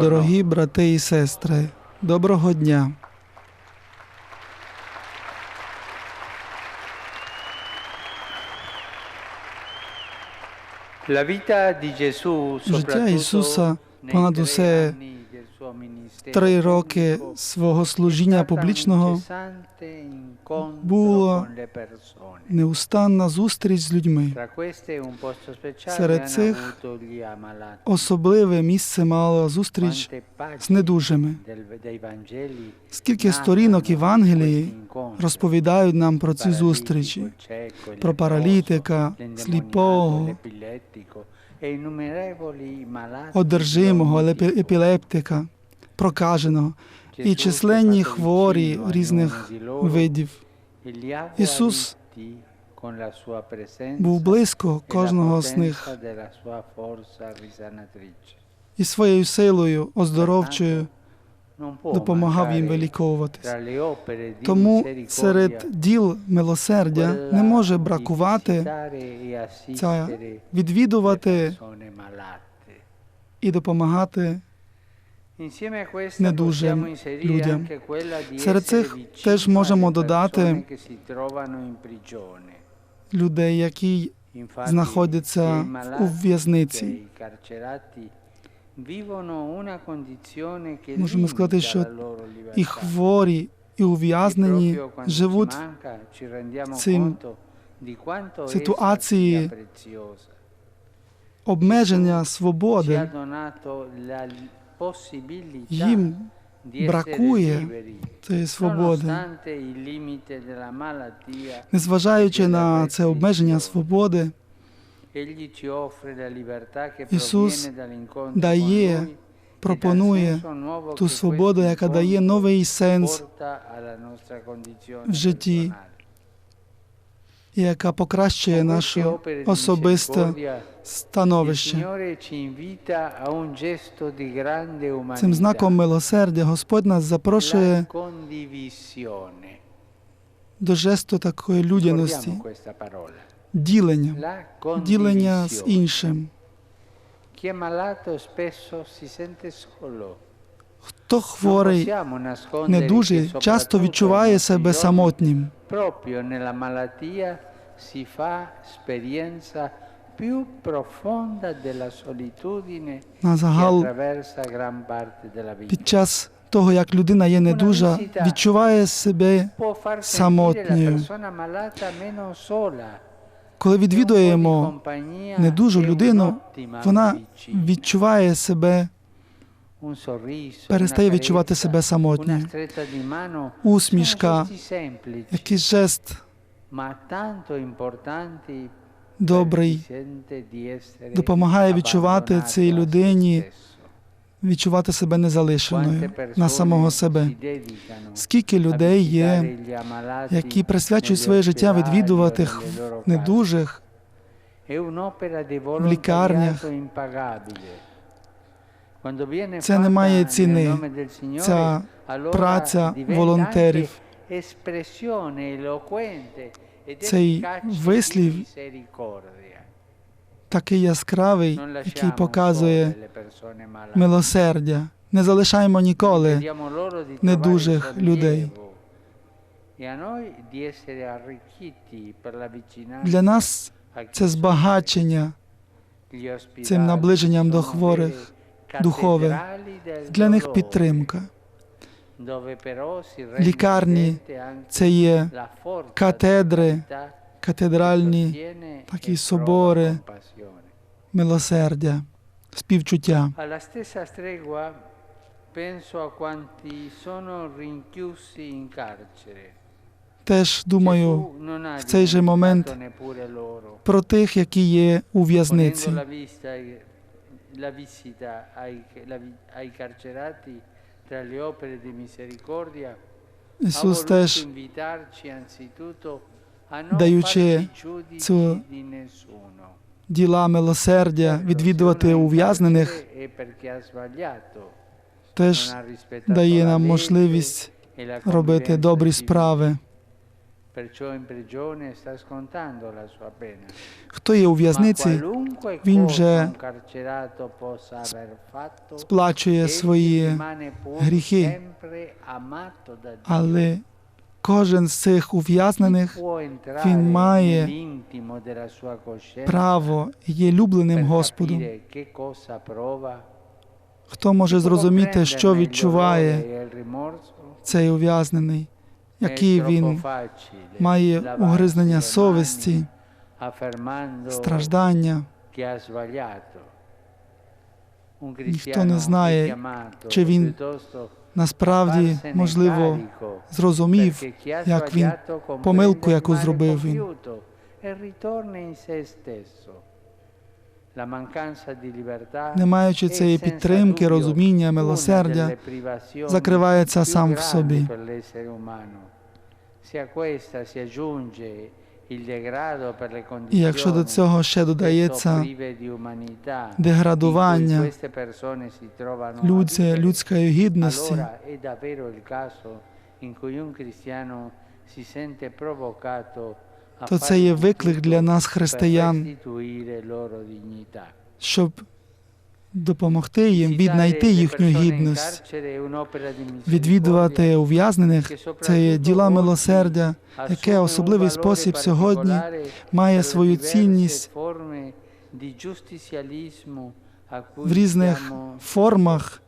Дорогі брати і сестри, доброго дня. Життя Ісуса понад усе три роки свого служіння публічного було con неустанна зустріч з людьми. Серед цих. Особливе місце мала зустріч з недужими. Скільки сторінок Євангелії розповідають нам про ці зустрічі, про паралітика, сліпого, одержимого, епі- епілептика, прокаженого і численні хворі різних видів. Ісус Був близько кожного з них і своєю силою оздоровчою допомагав їм виліковуватись. Тому серед діл милосердя не може бракувати ця відвідувати і допомагати недужим людям. Серед цих теж можемо додати людей, які знаходяться у в'язниці. Можемо сказати, що І хворі, і ув'язнені живуть цим ситуації обмеження свободи. Їм бракує цієї свободи. Незважаючи на це обмеження свободи, Ісус дає, пропонує ту свободу, яка дає новий сенс в житті, і яка покращує наше особисте становище. Цим знаком милосердя Господь нас запрошує до жесту такої людяності, ділення, ділення з іншим. Хто хворий, недужий, часто відчуває себе самотнім. Malattia si fa esperienza più profonda della solitudine На загал під час того, як людина є недужа, відчуває себе самотньою. Коли e відвідуємо недужу людину, вона відчуває себе, перестає відчувати себе mano, Усмішка, якийсь жест. Добрий, допомагає відчувати цій людині відчувати себе незалишеною на самого себе. Скільки людей є, які присвячують своє життя відвідувати недужих в лікарнях. Це не має ціни. Ця праця волонтерів, цей вислів такий яскравий, який показує милосердя. милосердя. Не залишаємо ніколи недужих людей. Для нас це збагачення цим наближенням до хворих духових. Для них підтримка. Лікарні Це є катедри, катедральні такі собори милосердя, співчуття. Теж думаю в цей же момент про тих, які є у в'язниці. La, visita ai, la ai carcerati tra le opere di misericordia, Ісус теж, даючи цю діла милосердя відвідувати ув'язнених, E теж дає нам можливість e робити добрі справи. Хто є у в'язниці, він вже сплачує свої гріхи. Але кожен з цих ув'язнених він має право є любленим Господом. Хто може зрозуміти, що відчуває цей ув'язнений, troppo він має угризнення совісті, страждання. Ніхто не знає, чи він Насправді, можливо, зрозумів, як він помилку, яку зробив він. Не маючи цієї підтримки, розуміння, милосердя, закривається сам в собі. І якщо до цього ще додається деградування, vivere, людської гідності, in cui un cristiano si sente provocato то це є виклик для нас, християн, щоб допомогти їм віднайти їхню гідність. Відвідувати ув'язнених це є діла милосердя, яке особливий спосіб сьогодні має свою цінність в різних формах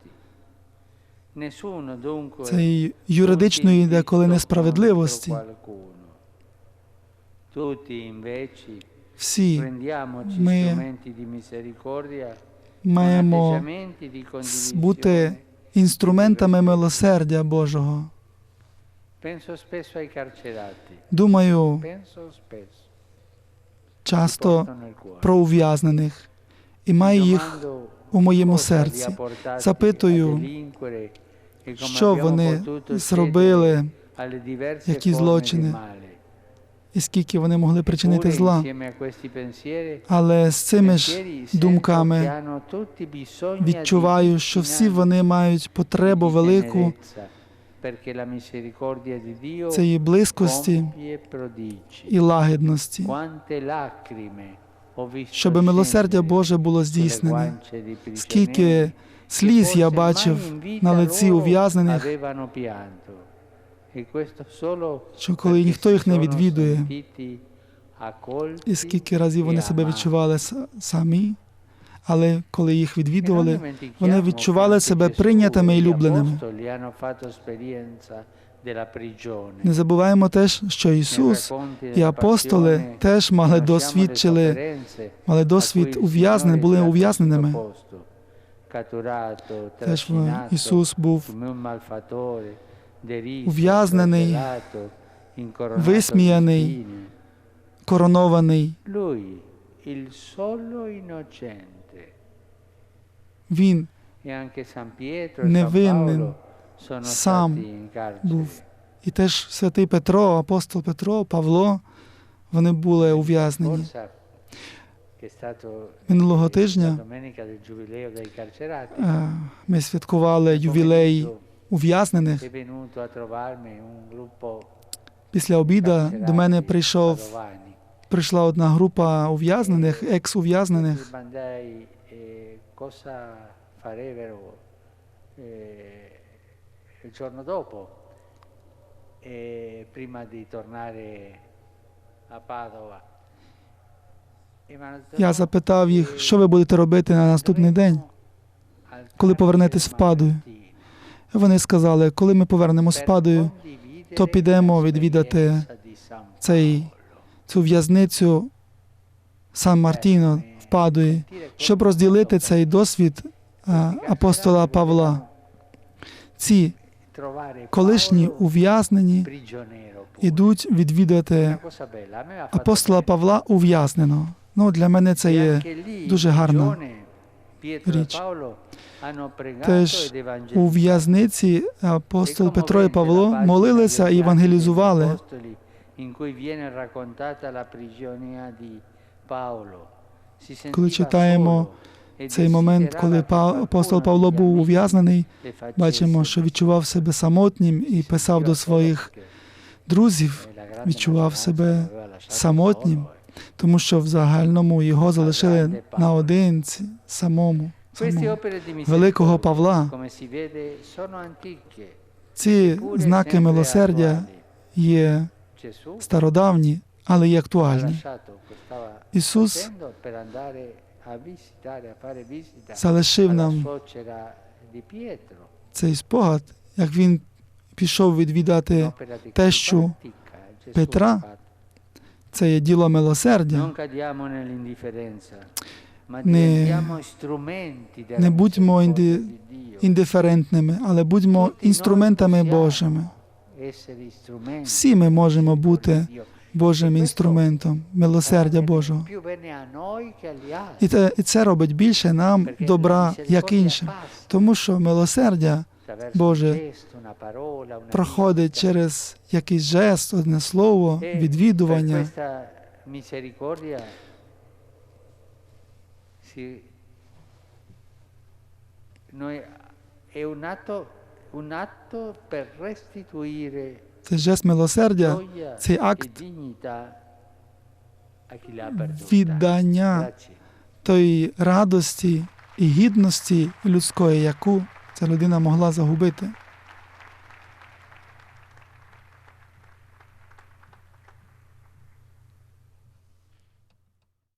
цієї юридичної деколи несправедливості. Всі ми маємо бути інструментами милосердя Божого. Думаю часто про ув'язнених і маю їх у моєму серці. Запитую, e що вони зробили які злочини. І скільки вони могли причинити зла. Але з цими ж думками відчуваю, що всі вони мають потребу велику цієї близькості і лагідності, щоб милосердя Боже було здійснене. Скільки сліз я бачив на лиці ув'язнених, що коли ніхто їх не відвідує, і скільки разів e вони себе відчували самі, але коли їх E відвідували, вони відчували себе прийнятими e і любленими. della prigione. Не забуваємо теж, що Ісус і апостоли теж мали досвідчили, мали досвід Signore були ув'язненими. Теж Ісус був ув'язнений, висміяний, коронований. Він E e Невинен сам був. І теж святий Петро, апостол Петро, Павло, вони були ув'язнені. Минулого тижня е, ми святкували ювілей ув'язнених. Після обіда до мене прийшов, прийшла одна група ув'язнених, екс-ув'язнених. eh, eh, il giorno dopo, eh, prima di tornare a Padova. E detto, Я "No, запитав їх, eh, що ви будете робити на наступний день. коли повернетесь в Падую. Вони сказали, коли ми повернемось в per Падою, то підемо відвідати цей цю в'язницю Сан Мартіно в Падуї, щоб розділити цей досвід е, апостола Павла. Ці колишні ув'язнені ідуть відвідати апостола. Павла ув'язненого. Ну, для мене це є дуже in річ. Теж у в'язниці апостол E Петро і Павло молилися і евангелізували. Коли читаємо e цей момент, коли апостол Павло був ув'язнений, бачимо, що відчував себе самотнім і писав до своїх друзів, відчував себе самотнім, тому що в загальному його залишили наодинці, самому. Самому. Великого Павла. Ці знаки милосердя є стародавні, але ha актуальні. Ісус залишив нам цей спогад, як він пішов відвідати тещу Петра. Це є діло милосердя. Не- Не будьмо інди, індиферентними, але будьмо інструментами Божими. Всі ми можемо бути. Божим інструментом милосердя Божого. І це, і це робить більше нам добра, як іншим. Тому що милосердя Боже проходить через якийсь жест, одне слово, E відвідування. Цей жест милосердя, цей e акт віддання тої радості і гідності людської, яку ця людина могла загубити.